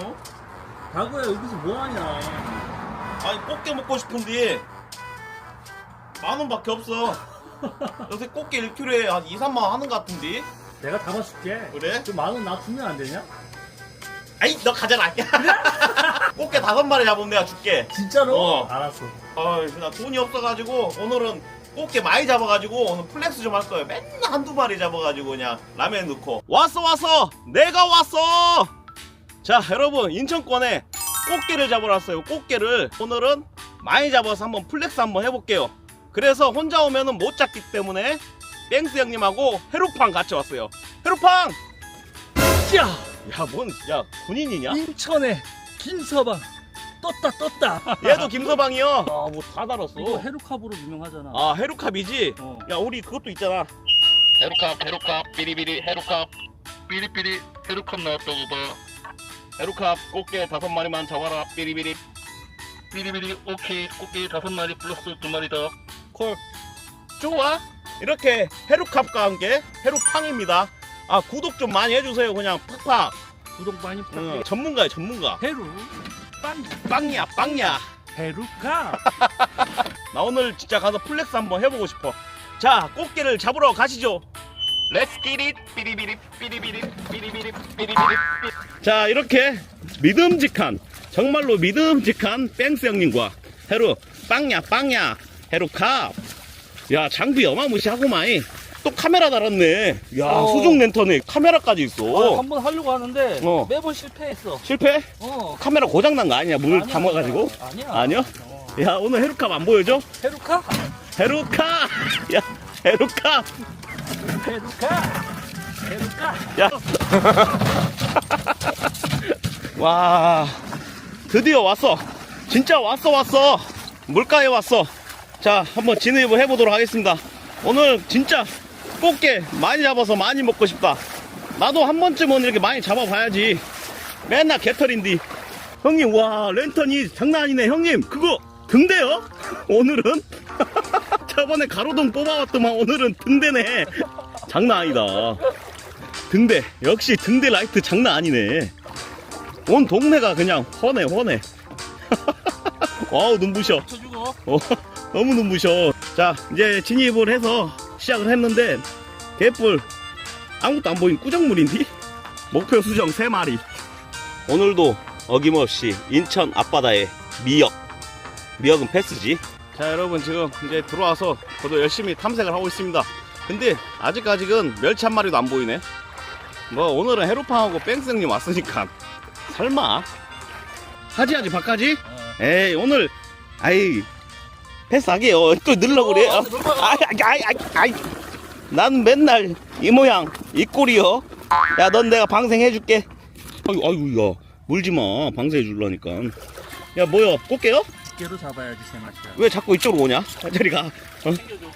어? 다구야 여기서 뭐하냐 아니 꽃게 먹고 싶은데 만 원밖에 없어. 요새 꽃게 1kg에 한 2, 3만 원 하는 것 같은데. 내가 잡아줄게 그래? 그 만원 나 주면 안 되냐? 아이 너 가져라. 꽃게 다섯 마리 잡으면 내가 줄게. 진짜로? 어. 알았어 아이 나 돈이 없어가지고 오늘은 꽃게 많이 잡아가지고 오늘 플렉스 좀 할 거예요. 맨날 한두 마리 잡아가지고 그냥 라면 넣고 왔어 왔어 내가 왔어. 자 여러분 인천권에 꽃게를 잡으러 왔어요. 꽃게를 오늘은 많이 잡아서 한번 플렉스 한번 해볼게요. 그래서 혼자 오면은 못 잡기 때문에 뺑스 형님하고 해루팡 같이 왔어요. 해루팡! 야 야 뭔 야 군인이냐? 인천에 김서방 떴다 떴다 얘도 김서방이요. 아 뭐 다 달았어. 이거 헤루카브로 유명하잖아 아 헤루캅이지? 어. 야 우리 그것도 있잖아. 헤루캅 헤루캅 삐리삐리 헤루캅 삐리삐리 헤루캅 나왔다고 봐 헤루캅 꽃게 다섯 마리만 잡아라. 삐리비리. 삐리삐리 오케이. 꽃게 다섯 마리 플러스 두 마리 더. 콜. 좋아. 이렇게 헤루캅과 함께 헤루팡입니다. 아 구독 좀 많이 해주세요. 그냥 팍팍. 구독 많이 부탁해 응, 전문가야 전문가. 헤루. 빵 빵이야 빵이야. 헤루카 나 오늘 진짜 가서 플렉스 한번 해보고 싶어. 자 꽃게를 잡으러 가시죠 렛츠 기릿 삐리삐리 삐리삐리 삐리삐리 삐리삐리 자 이렇게 믿음직한 정말로 믿음직한 뺑스 형님과 헤루 빵야 빵야 헤루캅 야 장비 어마무시하고만 또 카메라 달았네. 야 어. 수중 랜턴에 카메라까지 있어. 한 번 하려고 하는데 어. 매번 실패했어. 실패? 어. 카메라 고장난 거 아니야? 물 아니야, 담아가지고? 아니야. 아니요? 어. 야? 오늘 헤루캅 안 보여줘? 헤루카? 헤루캅 야 헤루캅 야. 와, 드디어 왔어. 진짜 왔어, 왔어. 물가에 왔어. 자, 한번 진입을 해보도록 하겠습니다. 오늘 진짜 꽃게 많이 잡아서 많이 먹고 싶다. 나도 한 번쯤은 이렇게 많이 잡아봐야지. 맨날 개털인디. 형님, 와, 랜턴이 장난 아니네. 형님, 그거 등대요? 오늘은? 저번에 가로등 뽑아왔더만 오늘은 등대네. 장난 아니다. 등대 역시 등대 라이트 장난 아니네 온 동네가 그냥 훤해 훤해 와우 눈부셔 어, 너무 눈부셔 자 이제 진입을 해서 시작을 했는데 개뿔 아무것도 안 보인 꾸정물인데 목표 수정 3마리 오늘도 어김없이 인천 앞바다에 미역 미역은 패스지. 자 여러분 지금 이제 들어와서 저도 열심히 탐색을 하고 있습니다. 근데 아직까지는 멸치 한 마리도 안 보이네. 뭐 오늘은 해루팡하고 뺑스님 왔으니까 설마? 하지 하지 바까지? 에이 오늘 아이 패스하게요. 또 늘러 그래 어? 아이 아이 아이 아이 난 맨날 이 모양 이 꼴이요. 야 넌 내가 방생해줄게. 아이고 아이고 야 물지마. 방생해줄라니까. 야 뭐야 꽃게요? 깨로 잡아야지 제맛이야. 왜 자꾸 이쪽으로 오냐? 저리 가. 어?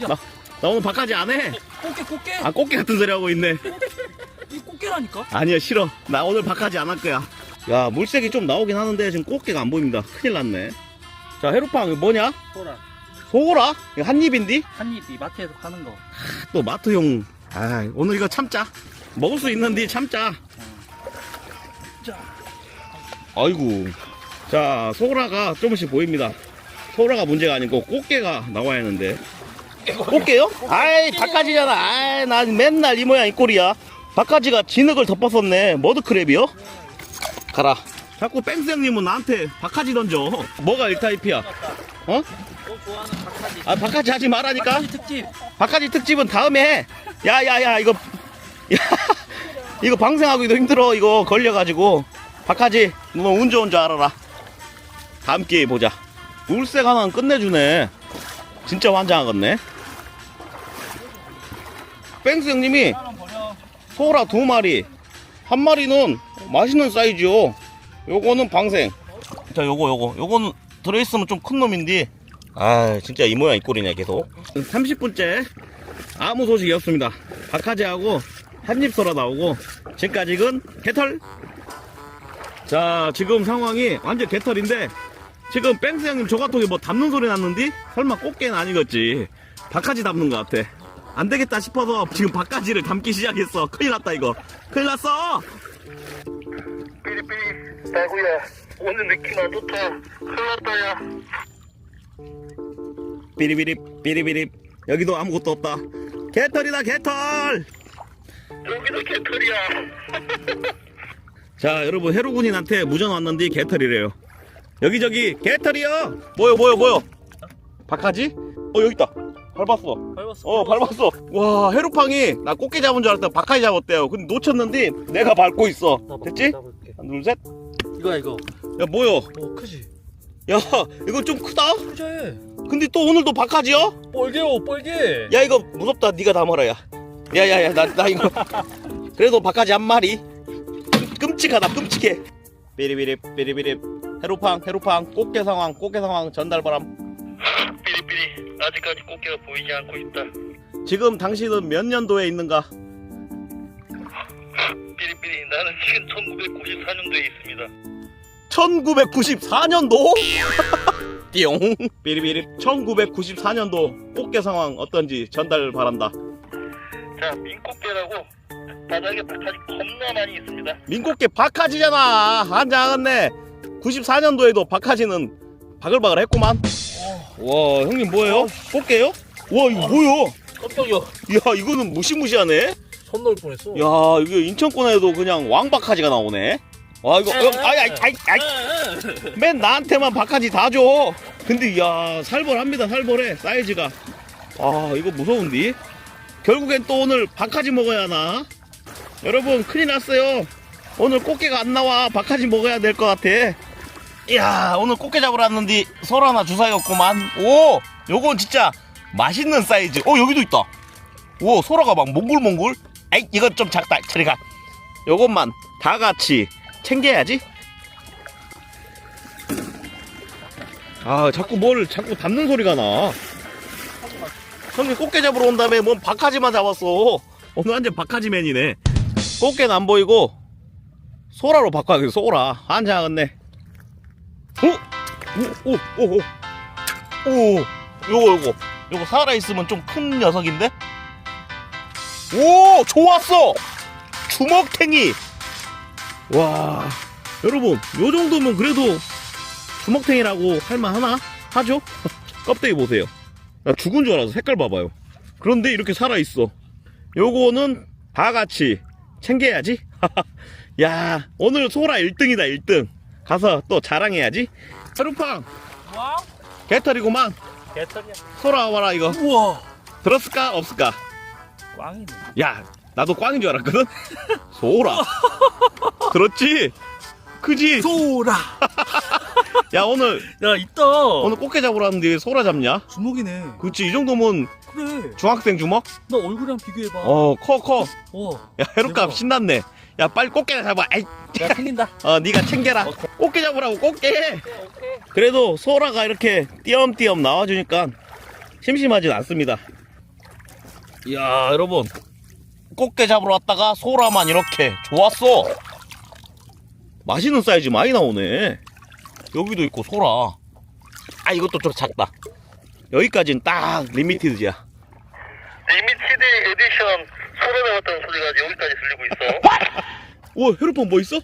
나, 나 오늘 바까지 안 해. 꽃게 꽃게? 아 꽃게 같은 소리 하고 있네. 이 꽃게라니까? 아니야 싫어. 나 오늘 바까지 안 할 거야. 야 물색이 좀 나오긴 하는데 지금 꽃게가 안 보입니다. 큰일 났네. 자 해루팡 이거 뭐냐? 소라. 소라? 이거 한 입인디? 한입이 마트에서 파는 거. 또 마트용. 아 오늘 이거 참자. 먹을 수 있는데 참자. 자. 아이고 자 소라가 조금씩 보입니다. 소라가 문제가 아니고 꽃게가 나와야 하는데. 꽃게요? 아이 바까지잖아. 아이 난 맨날 이 모양 이 꼴이야. 바까지가 진흙을 덮었었네. 머드크랩이요? 가라. 자꾸 뺑스 형님은 나한테 바까지 던져. 뭐가 1타입이야? 어? 아 바까지 하지 말라니까? 박하지 특집. 바까지 특집은 다음에 해. 야야야 이거. 야 이거 방생하기도 힘들어. 이거 걸려가지고. 바까지 너 운 좋은 줄 알아라. 다음 기회에 보자. 물색 하나는 끝내주네. 진짜 환장하겠네. 뺑스 형님이 소라 두 마리, 한 마리는 맛있는 사이즈요. 요거는 방생. 자, 요거, 요거. 요거는 들어있으면 좀 큰 놈인데. 아, 진짜 이 모양 이 꼴이네, 계속. 30분째 아무 소식이 없습니다. 박하지하고 한입 소라 나오고, 지금까지는 개털. 자, 지금 상황이 완전 개털인데, 지금 뺑스 형님 조가통에 뭐 담는 소리 났는데? 설마 꽃게는 아니겠지. 박하지 담는 것 같아. 안 되겠다 싶어서 지금 박가지를 담기 시작했어. 큰일 났다, 이거. 큰일 났어! 삐리삐리 나구야 오늘 느낌 안 좋다 큰일 났다 야 비리비리 비리비리 여기도 아무것도 없다 개털이다 개털 여기도 개털이야 자 여러분 해로군인한테 무전 왔는데 개털이래요 여기저기 개털이요. 뭐요 뭐요 뭐요? 박하지? 어 여기 있다. 밟았어. 밟았어. 어 밟았어. 와 해로팡이. 나 꽃게 잡은 줄 알았더니 박하지 잡았대요. 근데 놓쳤는데 내가 밟고 있어. 됐지? 하나 둘셋야 이거야 이거. 뭐요? 어 크지. 야 이거 좀 크다? 크지. 근데 또 오늘도 박하지요? 뻘개요 뻘개. 야 이거 무섭다. 네가 담아라 야. 야야야 나, 나 이거. 그래도 박하지 한 마리. 끔찍하다. 끔찍해. 비리비리 비리비리 해로팡 해로팡 꽃게 상황 꽃게 상황 전달 바람. 삐리삐리 아직까지 꽃게가 보이지 않고 있다. 지금 당신은 몇 년도에 있는가? 삐리삐리 나는 지금 1994년도에 있습니다. 1994년도? 띠용. 비리비리 1994년도 꽃게 상황 어떤지 전달 바란다. 자 민꽃게라고 바닥에 박하지 겁나 많이 있습니다. 민꽃게 박하지잖아. 한장하겠네 94년도에도 박하지는 바글바글 했구만. 와 형님 뭐예요? 꽃게요? 와 이거 뭐야? 깜짝이야. 야 이거는 무시무시하네. 손 넣을 뻔했어. 야 이거 인천권에도 그냥 왕박하지가 나오네. 와 이거 어, 아이 아이 아이 아이 맨 나한테만 박하지 다 줘. 근데 야 살벌합니다 살벌해 사이즈가. 아 이거 무서운디? 결국엔 또 오늘 박하지 먹어야 하나? 여러분 큰일 났어요. 오늘 꽃게가 안 나와. 박하지 먹어야 될 것 같아 이야 오늘 꽃게 잡으러 왔는데 설 하나 주사였구만. 오 요건 진짜 맛있는 사이즈. 어 여기도 있다. 오 소라가 막 몽글몽글. 아이 이건 좀 작다. 저리가. 요것만 다 같이 챙겨야지. 아 자꾸 뭘 자꾸 닿는 소리가 나. 형님 꽃게 잡으러 온 다음에 뭔 박하지만 잡았어. 오늘 완전 박하지맨이네. 꽃게는 안 보이고 소라로 바꿔야겠어 소라. 한장하겠네 오? 오? 오? 오? 오? 오 요거 요거 요거 살아있으면 좀 큰 녀석인데 오 좋았어 주먹탱이 와 여러분 요 정도면 그래도 주먹탱이라고 할만하나 하죠 껍데기 보세요 나 죽은 줄 알아서 색깔 봐봐요 그런데 이렇게 살아있어 요거는 다 같이 챙겨야지 야 오늘 소라 1등이다 1등 가서 또 자랑해야지 하루팡 와. 개털이구만 개털이야. 소라 와라 이거 우와. 들었을까 없을까 꽝이네. 야 나도 꽝인 줄 알았거든 소라 들었지 크지 소라. 야 오늘 야 있다. 오늘 꽃게 잡으러 왔는데 왜 소라 잡냐 주먹이네. 그치 이 정도면 그래. 중학생 주먹 너 얼굴이랑 비교해봐. 어커커야 와. 해롭값 대박. 신났네 야 빨리 꽃게나 잡아. 아이. 내가 챙긴다. 어 네가 챙겨라. 오케이. 꽃게 잡으라고 꽃게. 오케이. 그래도 소라가 이렇게 띄엄띄엄 나와주니까 심심하진 않습니다. 이야 여러분. 꽃게 잡으러 왔다가 소라만 이렇게 좋았어. 맛있는 사이즈 많이 나오네. 여기도 있고 소라. 아 이것도 좀 작다. 여기까지는 딱 리미티드야. 리미티드 에디션 소라 나왔다는 소리가 여기까지 들리고 있어 오 헤르폰 뭐 있어?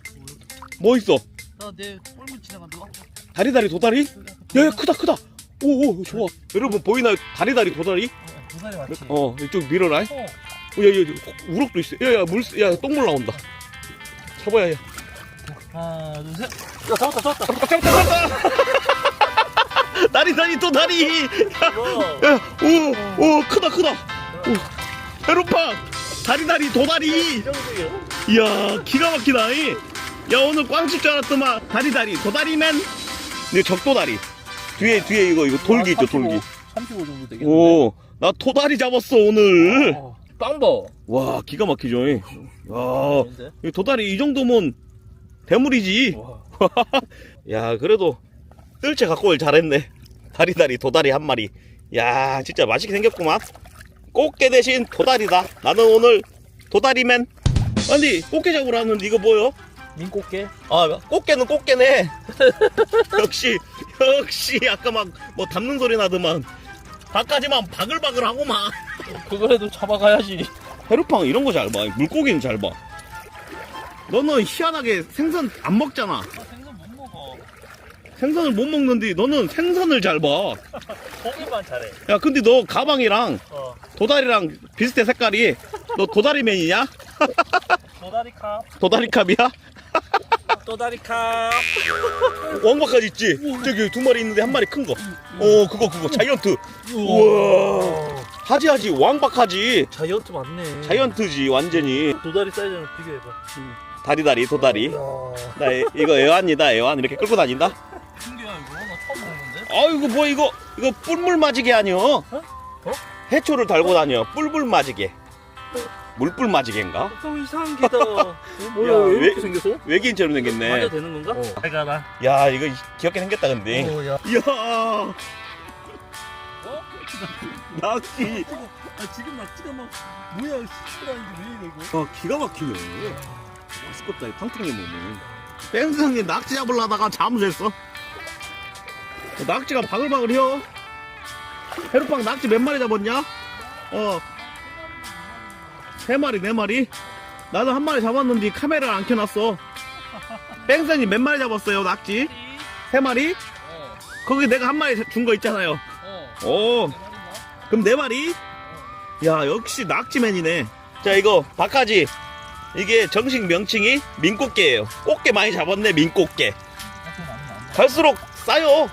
뭐 있어? 나내 뻘물 지나간다. 다리 다리 도다리? 야야 크다 크다 오오 좋아 여러분 보이나요 다리 다리 도다리? 도다리 맞지? 어 이쪽 밀어라 어. 어, 야, 야, 야, 우럭도 있어. 야, 야, 물, 야, 똥물 나온다. 잡아야, 야. 하나 둘 셋. 야 잡았다 잡았다. 잡았다, 잡았다, 잡았다! 다리, 다리, 또 다리! 와. 야, 오, 오, 크다, 크다. 오, 배로파! 다리, 다리, 도다리! 이 정도요? 이야, 기가 막히다, 이. 야, 오늘 꽝칠 줄 알았더만. 다리, 다리, 도다리맨. 이거 적도다리. 뒤에, 뒤에 이거, 이거 돌기 있죠, 돌기. 35 정도 되겠는데. 오, 나 토다리 잡았어, 오늘. 어, 빵 봐. 와, 기가 막히죠, 이. 야, 근데? 이 도다리 이 정도면 대물이지. 와. 야, 그래도 뜰채 갖고 올 잘했네. 다리다리 도다리 한 마리. 야, 진짜 맛있게 생겼구만. 꽃게 대신 도다리다. 나는 오늘 도다리맨. 아니, 꽃게 잡으러 왔는데 이거 뭐요? 민꽃게. 아, 꽃게는 꽃게네. 역시, 역시, 아까 막 뭐 담는 소리 나더만. 밖까지만 바글바글 하고만. 그거라도 잡아가야지. 해루팡 이런 거 잘 봐. 물고기는 잘 봐. 너는 희한하게 생선 안 먹잖아. 생선을 못 먹는데 너는 생선을 잘 봐. 고기만 잘해. 야, 근데 너 가방이랑 어. 도다리랑 비슷해 색깔이. 너 도다리맨이냐? 도다리캅. 도다리캅이야? 도다리캅. 왕박까지 있지? 저기 두 마리 있는데 한 마리 큰 거. 어, 그거, 그거. 자이언트. 우와. 하지, 하지. 왕박 하지. 자이언트 맞네. 자이언트지, 완전히. 도다리 사이즈랑 비교해봐. 다리 다리, 도다리. 이야. 나 애- 이거 애완이다, 애완. 이렇게 끌고 다닌다? 아이고, 뭐, 이거, 이거 뿔물 맞이게 아니여. 어? 해초를 달고 다녀. 뿔뿔 맞이게. 물뿔 맞이게인가? 좀 이상한 게다. 어, 뭐야 야, 왜 왜- 이렇게 생겼어? 외계인처럼 생겼네. 맞아 되는 건가? 어. 내가 나. 야, 이거 귀엽게 생겼다, 근데. 어, 야. 이야. 낙지. 아 지금 낙지가 막 뭐야 시끄러운데 왜 이래 이거? 아, 기가 막히네. 맛있겠다, 이 팡통이 몸은. 뺑성이 낙지 잡으려다가 잠수했어. 어, 낙지가 바글바글해요. 해루빵 낙지 몇 마리 잡았냐? 어. 세 마리, 네 마리? 나도 한 마리 잡았는데 카메라를 안 켜놨어. 뺑성이 몇 마리 잡았어요, 낙지? 세 마리? 어. 거기 내가 한 마리 준 거 있잖아요. 어. 오. 그럼 네 마리? 야 역시 낙지맨이네. 자 이거 바카지. 이게 정식 명칭이 민꽃게예요. 꽃게 많이 잡았네 민꽃게. 갈수록 싸요.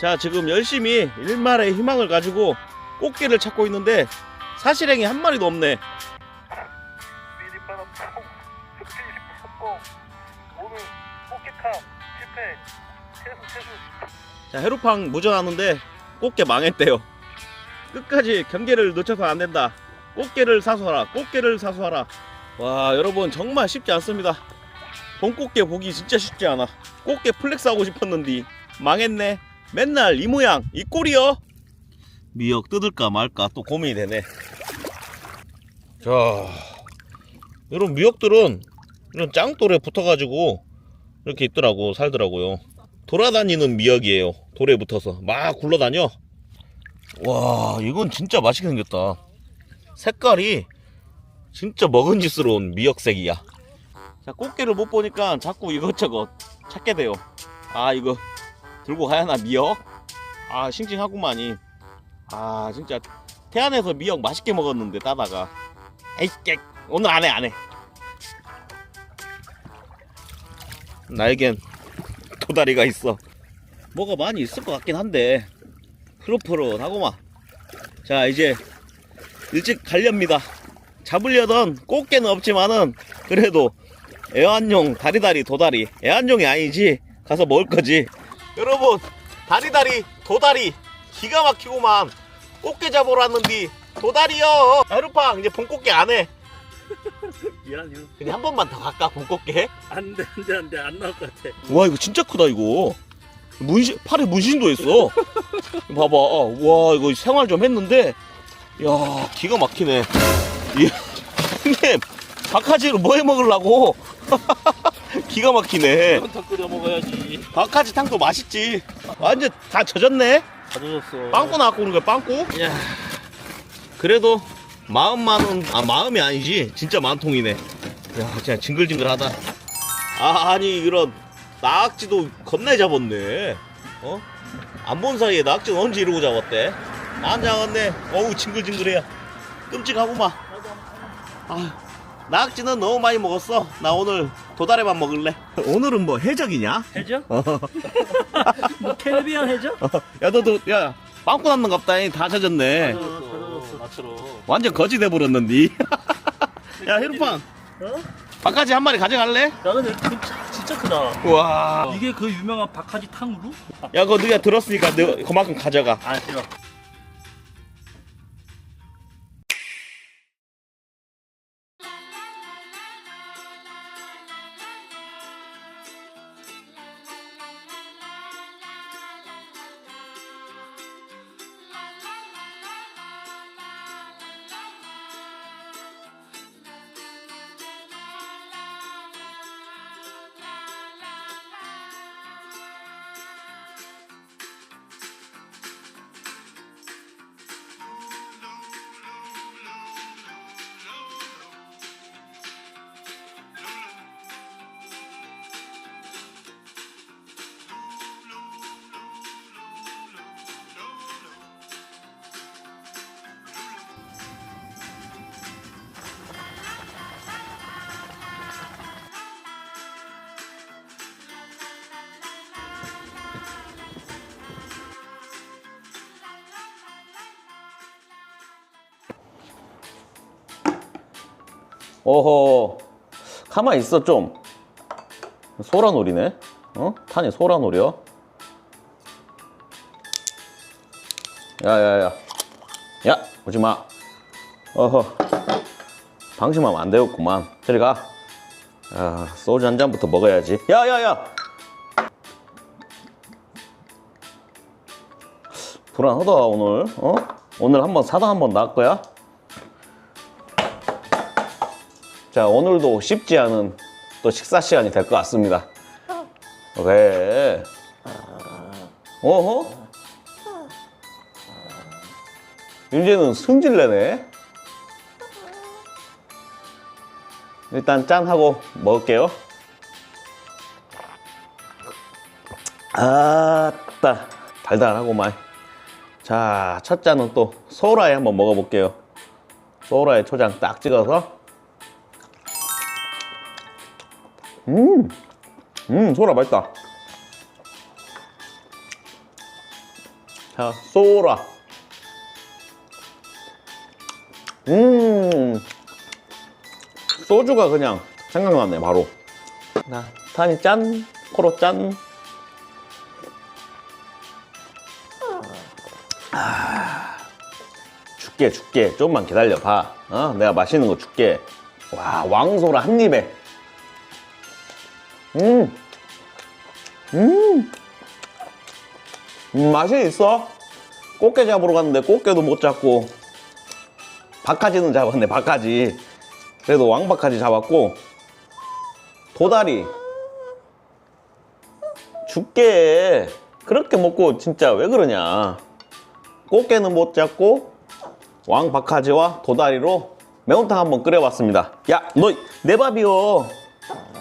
자 지금 열심히 일말의 희망을 가지고 꽃게를 찾고 있는데 사실행이 한 마리도 없네. 자 해루팡 무전하는데 꽃게 망했대요. 끝까지 경계를 놓쳐서 안 된다. 꽃게를 사수하라. 꽃게를 사수하라. 와 여러분 정말 쉽지 않습니다. 봄꽃게 보기 진짜 쉽지 않아. 꽃게 플렉스 하고 싶었는데 망했네. 맨날 이 모양 이 꼴이요. 미역 뜯을까 말까 또 고민이 되네. 자 이런 미역들은 이런 짱돌에 붙어가지고 이렇게 있더라고 살더라고요. 돌아다니는 미역이에요. 돌에 붙어서 막 굴러다녀. 와, 이건 진짜 맛있게 생겼다. 색깔이 진짜 먹은짓스러운 미역색이야. 자, 꽃게를 못 보니까 자꾸 이것저것 찾게 돼요. 아, 이거 들고 가야나 미역? 아, 싱싱하구만이. 아, 진짜 태안에서 미역 맛있게 먹었는데 따다가. 에이, 깨 오늘 안 해, 안 해. 나에겐 도다리가 있어. 뭐가 많이 있을 것 같긴 한데 푸릇푸릇하고만. 자 이제 일찍 가렵니다. 잡으려던 꽃게는 없지만은 그래도 애완용 다리다리 도다리 애완용이 아니지 가서 먹을 거지. 여러분 다리다리 도다리 기가 막히고만 꽃게 잡으러 왔는데 도다리요. 하루팡 이제 봄꽃게 안 해. 미안해요. 그냥 한 번만 더 갈까 봄꽃게? 안돼 안돼 안돼 안 나올 것 같아. 와 이거 진짜 크다 이거 문신 팔에 문신도 했어 봐봐 어, 와 이거 생활 좀 했는데 야 기가 막히네 이 형님 박하지로 뭐 해 먹으려고 기가 막히네. 이건 더 끓여 먹어야지. 박하지 탕도 맛있지. 완전 다 젖었네. 가져졌어. 빵꾸 나갖고 오는 거야 빵꾸? 야. 그래도 마음만은 아 마음이 아니지. 진짜 만통이네. 야 진짜 징글징글하다. 아 아니 이런 낙지도 겁나 잡았네. 어? 안 본 사이에 낙지 는 언제 이러고 잡았대? 안 잡았네. 어우 징글징글해요 끔찍하구만 아 낙지는 너무 많이 먹었어 나 오늘 도다리만 먹을래 오늘은 뭐 해적이냐? 해죠? 뭐 캐리비안 해죠? 야 너도 야 빵꾸 났는 갑다니 다 젖었네 가져졌어 나처럼. 완전 거지 돼버렸는디 야 헤루팡 어? 바까지 한 마리 가져갈래? 야 근데 그 진짜 크다. 우와 이게 그 유명한 박하지 탕후루? 야 그거 네가 들었으니까 너 그만큼 가져가 아 싫어. 오호. 가만히 있어, 좀. 소라놀이네? 어? 탄이 소라놀이야? 야, 야, 야. 야, 오지 마. 어허. 방심하면 안 되겠구만. 저리 가. 아, 소주 한 잔부터 먹어야지. 야, 야, 야! 불안하다, 오늘. 어? 오늘 한번 사당 한번 나갈 거야? 자, 오늘도 쉽지 않은 또 식사 시간이 될 것 같습니다. 왜? 어허? 이제는 승질내네. 일단 짠 하고 먹을게요. 아따 달달하고만. 자, 첫 잔은 또 소라에 한번 먹어볼게요. 소라에 초장 딱 찍어서. 음, 음, 소라 맛있다. 자, 소라. 음, 소주가 그냥 생각나네, 바로. 나, 탄이 짠, 코로 짠. 아, 줄게, 줄게. 좀만 기다려봐. 어? 내가 맛있는 거 줄게. 와, 왕소라 한 입에. 음, 음, 음, 맛이 있어. 꽃게 잡으러 갔는데 꽃게도 못 잡고, 박하지는 잡았네, 박하지. 그래도 왕박하지 잡았고, 도다리. 죽게. 그렇게 먹고 진짜 왜 그러냐. 꽃게는 못 잡고, 왕박하지와 도다리로 매운탕 한번 끓여봤습니다. 야, 너내 밥이요.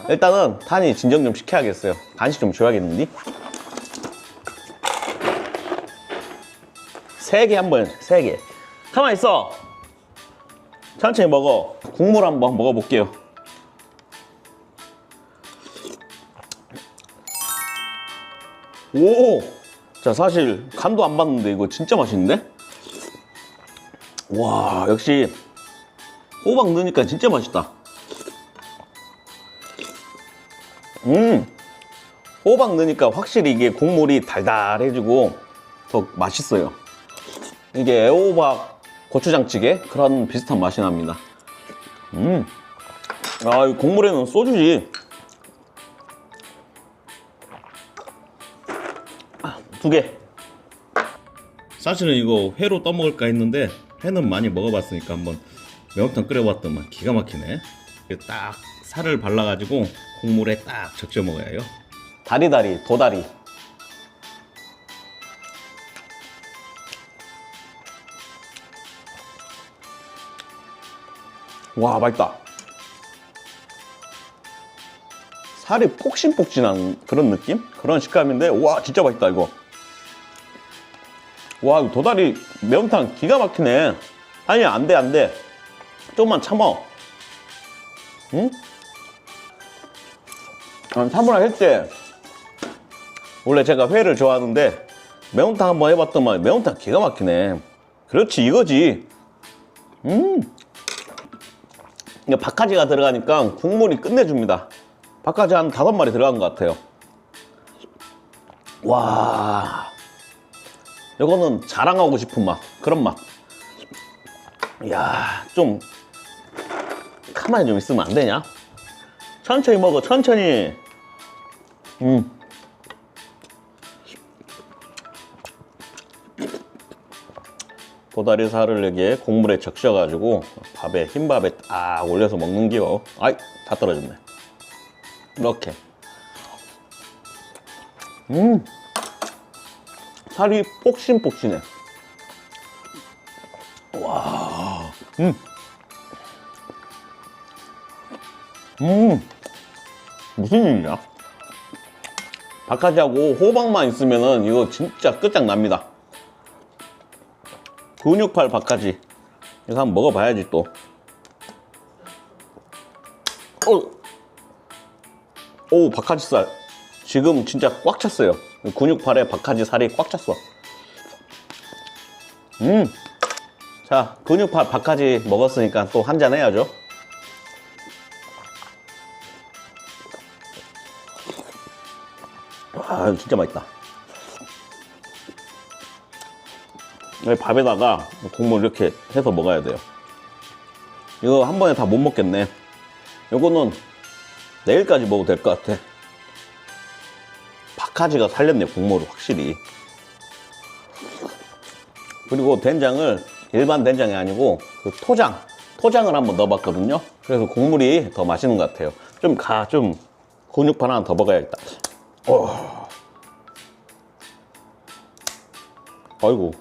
일단은 탄이 진정 좀 시켜야겠어요. 간식 좀 줘야겠는데? 세 개 한번, 세 개. 가만 있어. 천천히 먹어. 국물 한번 먹어볼게요. 오! 자, 사실 간도 안 봤는데 이거 진짜 맛있는데? 와, 역시 호박 넣으니까 진짜 맛있다. 음, 호박 넣으니까 확실히 이게 국물이 달달해지고 더 맛있어요. 이게 애호박 고추장찌개 그런 비슷한 맛이 납니다. 음, 아, 이 국물에는 소주지. 아, 두 개. 사실은 이거 회로 떠먹을까 했는데 회는 많이 먹어봤으니까 한번 매운탕 끓여봤더만 기가 막히네. 딱 살을 발라가지고 국물에 딱 적셔 먹어야 해요. 다리다리, 도다리. 와, 맛있다. 살이 폭신폭신한 그런 느낌? 그런 식감인데, 와, 진짜 맛있다, 이거. 와, 도다리 매운탕 기가 막히네. 아니, 안 돼, 안 돼. 좀만 참어. 응? 난 참으라 했지. 원래 제가 회를 좋아하는데 매운탕 한번 해봤더만 매운탕 기가 막히네. 그렇지 이거지. 음. 박하지가 들어가니까 국물이 끝내줍니다. 박하지 한 다섯 마리 들어간 것 같아요. 와. 이거는 자랑하고 싶은 맛. 그런 맛. 이야, 좀 가만히 좀 있으면 안 되냐? 천천히 먹어, 천천히. 음. 도다리 살을 여기에 국물에 적셔가지고 밥에 흰밥에 딱 올려서 먹는 기요. 아이 다 떨어졌네. 이렇게. 음. 살이 폭신폭신해. 와. 음. 음. 무슨 일이야? 바카지하고 호박만 있으면은 이거 진짜 끝장납니다. 근육팔 바카지. 이거 한번 먹어봐야지 또. 어. 오, 바카지살. 지금 진짜 꽉 찼어요. 근육팔에 바카지 살이 꽉 찼어. 음. 자, 근육팔 바카지 먹었으니까 또 한 잔 해야죠. 아, 진짜 맛있다. 이 밥에다가 국물 이렇게 해서 먹어야 돼요. 이거 한 번에 다 못 먹겠네. 요거는 내일까지 먹어도 될 것 같아. 박하지가 살렸네, 국물을 확실히. 그리고 된장을 일반 된장이 아니고 그 토장, 토장을 한번 넣어봤거든요. 그래서 국물이 더 맛있는 것 같아요. 좀 가, 좀 근육판 하나 더 먹어야겠다. 어. 아이고.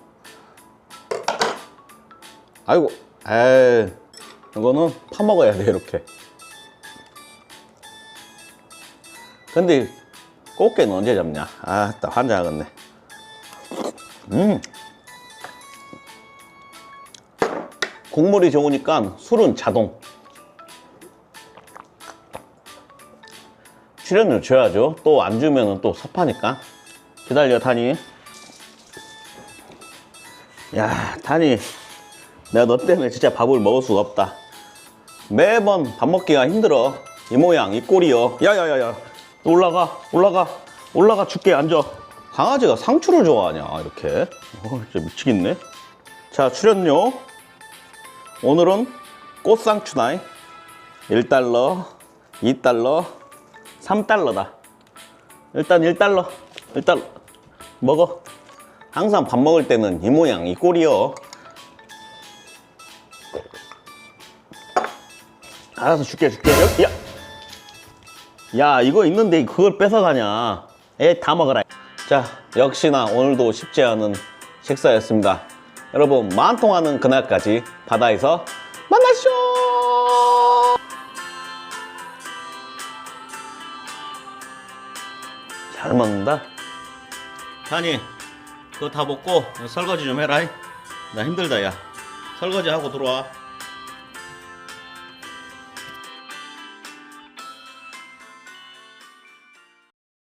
아이고. 에이. 이거는 파먹어야 돼, 이렇게. 근데 꽃게는 언제 잡냐? 아, 딱 환장하겠네. 음. 국물이 좋으니까 술은 자동. 출연료 줘야죠. 또 안 주면은 또 섭하니까. 기다려, 타니. 야, 타니. 내가 너 때문에 진짜 밥을 먹을 수가 없다. 매번 밥 먹기가 힘들어. 이 모양, 이 꼴이요. 야야야야. 올라가, 올라가, 올라가 죽게 앉아. 강아지가 상추를 좋아하냐, 이렇게. 어, 진짜 미치겠네. 자, 출연료. 오늘은 꽃상추 나이. 1달러, 2달러, 3달러다. 일단 1달러. 일단 먹어. 항상 밥 먹을 때는 이 모양, 이 꼴이요. 알아서 줄게 줄게. 야. 야 이거 있는데 그걸 뺏어가냐? 에 다 먹어라. 자 역시나 오늘도 쉽지 않은 식사였습니다. 여러분 만통하는 그날까지 바다에서 만나쇼 잘 먹는다. 타니 그거 다 먹고 설거지 좀 해라. 나 힘들다 야. 설거지 하고 들어와